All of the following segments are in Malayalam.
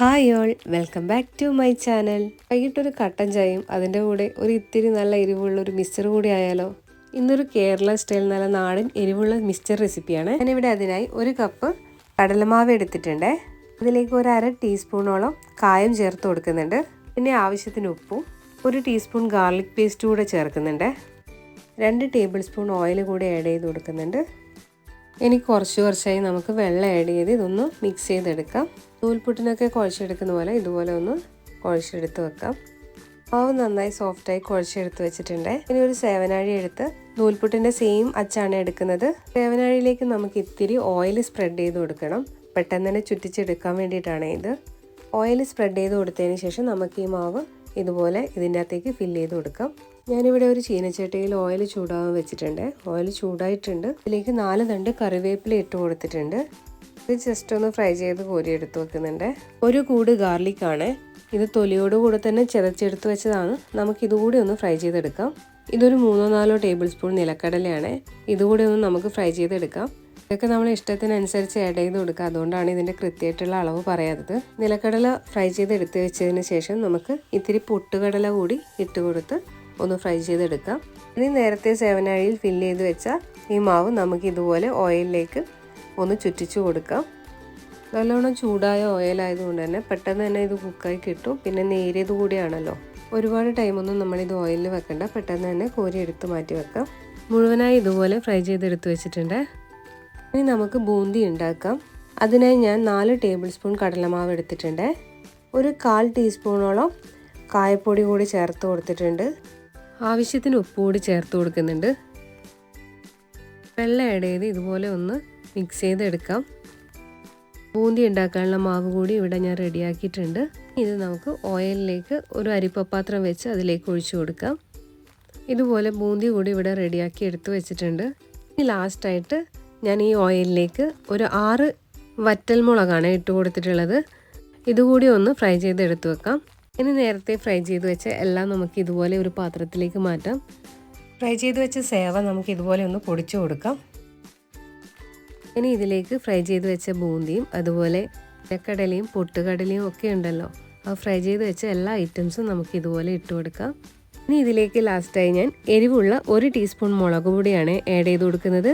Hi all welcome back to my channel വൈകിട്ടൊരു കട്ടൻ ചായയും അതിന്റെ കൂടെ ഒരു ഇത്തിരി നല്ല എരിവുള്ള ഒരു മിക്സ്ചർ കൂടി ആയാലോ? ഇന്നൊരു കേരള സ്റ്റൈൽ നല്ല നാടൻ എരിവുള്ള മിക്സ്ചർ റെസിപ്പിയാണ് ഞാനിവിടെ അതിനായി ഒരു കപ്പ് കടലമാവ് എടുത്തിട്ടുണ്ട്. അതിലേക്ക് ഒരു അര ടീസ്പൂണോളം കായം ചേർത്ത് കൊടുക്കുന്നുണ്ട്. പിന്നെ ആവശ്യത്തിന് ഉപ്പും ഒരു ടീസ്പൂൺ ഗാർലിക് പേസ്റ്റ് കൂടെ ചേർക്കുന്നുണ്ട്. രണ്ട് ടേബിൾ സ്പൂൺ ഓയിൽ കൂടെ ആഡ് ചെയ്ത് കൊടുക്കുന്നുണ്ട്. ഇനി കുറച്ച് കുറച്ചായി നമുക്ക് വെള്ളം ആഡ് ചെയ്ത് ഇതൊന്ന് മിക്സ് ചെയ്തെടുക്കാം. നൂൽപുട്ടിനൊക്കെ കുഴച്ചെടുക്കുന്ന പോലെ ഇതുപോലെ ഒന്ന് കുഴച്ചെടുത്ത് വെക്കാം. മാവ് നന്നായി സോഫ്റ്റായി കുഴച്ചെടുത്ത് വെച്ചിട്ടുണ്ട്. ഇനി ഒരു സേവനാഴി എടുത്ത് നൂൽപുട്ടിന്റെ സെയിം അച്ചാണ് എടുക്കുന്നത്. സേവനാഴിയിലേക്ക് നമുക്ക് ഇത്തിരി ഓയിൽ സ്പ്രെഡ് ചെയ്ത് കൊടുക്കണം. പെട്ടെന്ന് തന്നെ ചുറ്റിച്ചെടുക്കാൻ വേണ്ടിയിട്ടാണ് ഇത്. ഓയിൽ സ്പ്രെഡ് ചെയ്ത് കൊടുത്തതിന് ശേഷം നമുക്ക് ഈ മാവ് ഇതുപോലെ ഇതിന്റെ അകത്തേക്ക് ഫില്ല് ചെയ്ത് കൊടുക്കാം. ഞാനിവിടെ ഒരു ചീനച്ചട്ടിയിൽ ഓയിൽ ചൂടാവാൻ വെച്ചിട്ടുണ്ട്. ഓയിൽ ചൂടായിട്ടുണ്ട്. ഇതിലേക്ക് നാല് തണ്ട് കറിവേപ്പില ഇട്ട് കൊടുത്തിട്ടുണ്ട്. ഇത് ജസ്റ്റ് ഒന്ന് ഫ്രൈ ചെയ്ത് കോരി എടുത്ത് വെക്കുന്നുണ്ട്. ഒരു കൂട് ഗാർലിക്കാണ് ഇത് തൊലിയോട് കൂടെ തന്നെ ചിതച്ചെടുത്ത് വെച്ചതാണ്. നമുക്കിതുകൂടി ഒന്ന് ഫ്രൈ ചെയ്തെടുക്കാം. ഇതൊരു മൂന്നോ നാലോ ടേബിൾ സ്പൂൺ നിലക്കടലയാണ്. ഇതുകൂടി ഒന്ന് നമുക്ക് ഫ്രൈ ചെയ്തെടുക്കാം. ഇതൊക്കെ നമ്മൾ ഇഷ്ടത്തിനനുസരിച്ച് ആഡ് ചെയ്ത് കൊടുക്കുക. അതുകൊണ്ടാണ് ഇതിന്റെ കൃത്യമായിട്ടുള്ള അളവ് പറയാത്തത്. നിലക്കടല ഫ്രൈ ചെയ്ത് എടുത്ത് വെച്ചതിന് ശേഷം നമുക്ക് ഇത്തിരി പൊട്ടുകടല കൂടി ഇട്ട് കൊടുത്ത് ഒന്ന് ഫ്രൈ ചെയ്തെടുക്കാം. ഇനി നേരത്തെ സേവനാഴിയിൽ ഫില്ല് ചെയ്ത് വെച്ച ഈ മാവ് നമുക്ക് ഇതുപോലെ ഓയിലിലേക്ക് ഒന്ന് ചുറ്റിച്ചു കൊടുക്കാം. നല്ലോണം ചൂടായ ഓയിലായതുകൊണ്ട് തന്നെ പെട്ടെന്ന് തന്നെ ഇത് കുക്കായി കിട്ടും. പിന്നെ നേരിയത് കൂടിയാണല്ലോ. ഒരുപാട് ടൈമൊന്നും നമ്മളിത് ഓയിലിൽ വെക്കണ്ട. പെട്ടെന്ന് തന്നെ കോരി എടുത്ത് മാറ്റി വെക്കാം. മുഴുവനായി ഇതുപോലെ ഫ്രൈ ചെയ്തെടുത്ത് വെച്ചിട്ടുണ്ട്. ഇനി നമുക്ക് ബൂന്തി ഉണ്ടാക്കാം. അതിനായി ഞാൻ നാല് ടേബിൾ സ്പൂൺ കടലമാവ് എടുത്തിട്ടുണ്ട്. ഒരു കാൽ ടീസ്പൂണോളം കായപ്പൊടി കൂടി ചേർത്ത് കൊടുത്തിട്ടുണ്ട്. ആവശ്യത്തിന് ഉപ്പ് കൂടി ചേർത്ത് കൊടുക്കുന്നുണ്ട്. വെള്ളം ആഡ് ചെയ്ത് ഇതുപോലെ ഒന്ന് മിക്സ് ചെയ്തെടുക്കാം. ബൂന്തി ഉണ്ടാക്കാനുള്ള മാവ് കൂടി ഇവിടെ ഞാൻ റെഡിയാക്കിയിട്ടുണ്ട് ഇത് നമുക്ക് ഓയിലിലേക്ക് ഒരു അരിപ്പപാത്രം വെച്ച് അതിലേക്ക് ഒഴിച്ചു കൊടുക്കാം. ഇതുപോലെ ബൂന്തി കൂടി ഇവിടെ റെഡിയാക്കി എടുത്ത് വെച്ചിട്ടുണ്ട്. ഇനി ലാസ്റ്റായിട്ട് ഞാൻ ഈ ഓയിലിലേക്ക് ഒരു ആറ് വറ്റൽ മുളകാണ് ഇട്ട് കൊടുത്തിട്ടുള്ളത്. ഇതുകൂടി ഒന്ന് ഫ്രൈ ചെയ്ത് എടുത്ത് വെക്കാം. ഇനി നേരത്തെ ഫ്രൈ ചെയ്ത് വെച്ച എല്ലാം നമുക്ക് ഇതുപോലെ ഒരു പാത്രത്തിലേക്ക് മാറ്റാം. ഫ്രൈ ചെയ്ത് വെച്ച സേവ നമുക്ക് ഇതുപോലെ ഒന്ന് പൊടിച്ചു കൊടുക്കാം. ഇനി ഇതിലേക്ക് ഫ്രൈ ചെയ്ത് വെച്ച ബൂന്തിയും അതുപോലെ ഇലക്കടലയും പൊട്ടുകടലയും ഒക്കെ ഉണ്ടല്ലോ. ആ ഫ്രൈ ചെയ്ത് വെച്ച എല്ലാ ഐറ്റംസും നമുക്ക് ഇതുപോലെ ഇട്ട് കൊടുക്കാം. ഇനി ഇതിലേക്ക് ലാസ്റ്റായി ഞാൻ എരിവുള്ള ഒരു ടീസ്പൂൺ മുളക് പൊടിയാണ് ആഡ് ചെയ്ത് കൊടുക്കുന്നത്.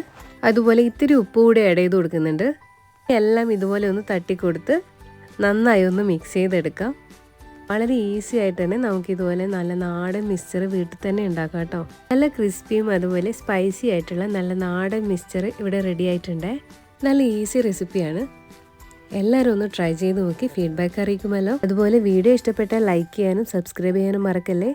അതുപോലെ ഇത്തിരി ഉപ്പ് കൂടി ആഡ് ചെയ്ത് കൊടുക്കുന്നുണ്ട്. എല്ലാം ഇതുപോലെ ഒന്ന് തട്ടിക്കൊടുത്ത് നന്നായി ഒന്ന് മിക്സ് ചെയ്തെടുക്കാം. വളരെ ഈസി ആയിട്ട് തന്നെ നമുക്ക് ഇതുപോലെ നല്ല നാടൻ മിക്സ്ചർ വീട്ടിൽ തന്നെ ഉണ്ടാക്കാം കേട്ടോ. നല്ല ക്രിസ്പിയും അതുപോലെ സ്പൈസി ആയിട്ടുള്ള നല്ല നാടൻ മിക്സ്ചർ ഇവിടെ റെഡി ആയിട്ടുണ്ട്. നല്ല ഈസി റെസിപ്പിയാണ് എല്ലാവരും ഒന്ന് ട്രൈ ചെയ്ത് നോക്കി ഫീഡ്ബാക്ക് അറിയിക്കുമല്ലോ. അതുപോലെ വീഡിയോ ഇഷ്ടപ്പെട്ടാൽ ലൈക്ക് ചെയ്യാനും സബ്സ്ക്രൈബ് ചെയ്യാനും മറക്കല്ലേ?